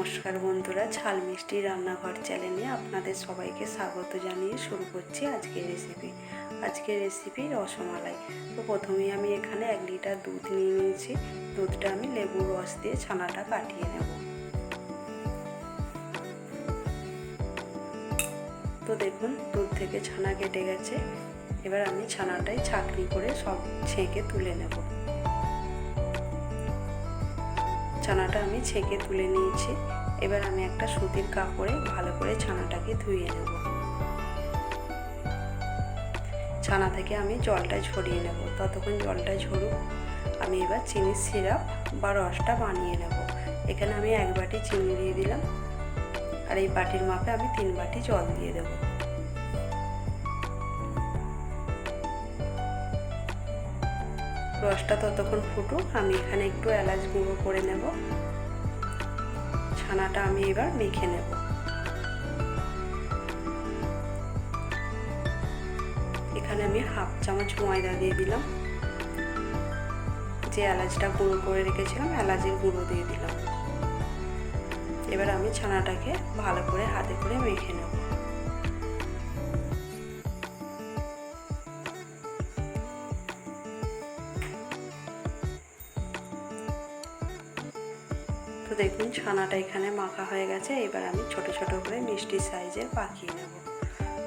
নমস্কার বন্ধুরা, ঝাল মিষ্টি রান্নাঘর চ্যানেলে আপনাদের সবাইকে স্বাগত জানিয়ে শুরু করছি আজকের রেসিপি আজকের রেসিপি রসমালাই। তো প্রথমেই আমি এখানে এক লিটার দুধ নিয়ে নিয়েছি। দুধটা আমি লেবুর রস দিয়ে ছানাটা কাটিয়ে নেব। তো দেখুন, দুধ থেকে ছানা কেটে গেছে। এবার আমি ছানাটাই ছাকনি করে সব ছেঁকে তুলে নেব। ছানাটা আমি ছেঁকে তুলে নিয়েছি। এবার আমি একটা সুতির কাপড়ে ভালো করে ছানাটাকে ধুয়ে নেব। ছানা থেকে আমি জলটা ঝরিয়ে নেব। ততক্ষণ জলটা ঝরুক, আমি এবার চিনির সিরাপ বা রসটা বানিয়ে নেব। এখানে আমি এক বাটি চিনি দিয়ে দিলাম। আর এই বাটির মাপে আমি তিন বাটি জল দিয়ে দেবো। রসটা ততক্ষণ ফুটুক, আমি এখানে একটু এলাচ গুঁড়ো করে নেব। ছানাটা আমি এবার মেখে নেব। এখানে আমি হাফ চামচ ময়দা দিয়ে দিলাম। যে এলাচটা গুঁড়ো করে রেখেছিলাম, এলাচের গুঁড়ো দিয়ে দিলাম। এবার আমি ছানাটাকে ভালো করে হাতে করে মেখে নেব। তো দেখুন, ছানাটা এখানে মাখা হয়ে গেছে। এবার আমি ছোট ছোট করে মিষ্টি সাইজের পাকিয়ে নেব।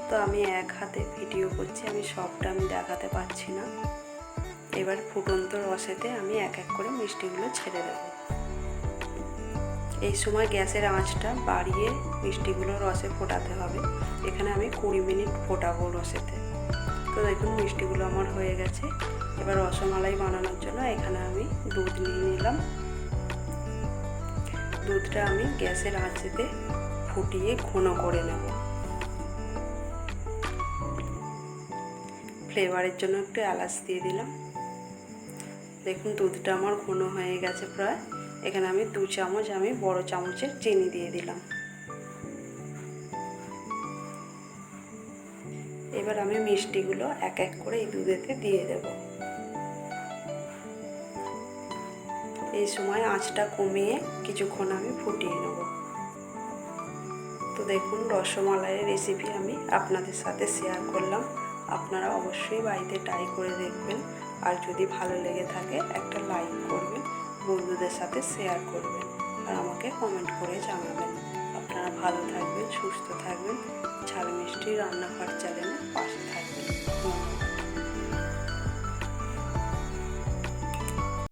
তো আমি এক হাতে ভিডিও করছি, আমি সবটা আমি দেখাতে পারছি না। এবার ফুটন্ত রসেতে আমি এক এক করে মিষ্টিগুলো ছেড়ে দেব। এই সময় গ্যাসের আঁচটা বাড়িয়ে মিষ্টিগুলো রসে ফোটাতে হবে। এখানে আমি কুড়ি মিনিট ফোটাবো রসেতে। তো দেখুন, মিষ্টিগুলো আমার হয়ে গেছে। এবার রসমালাই বানানোর জন্য এখানে আমি দুধ নিয়ে নিলাম। দুধটা আমি গ্যাসের আঁচেতে ফুটিয়ে ঘন করে নেব। ফ্লেভারের জন্য একটু এলাচ দিয়ে দিলাম। দেখুন দুধটা আমার ঘন হয়ে গেছে প্রায়। এখানে আমি দু চামচ, আমি বড় চামচের চিনি দিয়ে দিলাম। এবার আমি মিষ্টিগুলো এক এক করে এই দুধেতে দিয়ে দেবো। এই সময় আঁচটা কমিয়ে কিছুক্ষণ আমি ফুটিয়ে নেব। তো দেখুন, রসমালাইয়ের রেসিপি আমি আপনাদের সাথে শেয়ার করলাম। আপনারা অবশ্যই বাড়িতে ট্রাই করে দেখবেন। আর যদি ভালো লেগে থাকে, একটা লাইক করবেন, বন্ধুদের সাথে শেয়ার করবেন আর আমাকে কমেন্ট করে জানাবেন। আপনারা ভালো থাকবেন, সুস্থ থাকবেন। ঝাল মিষ্টি রান্নাঘর চ্যানেলের পাশে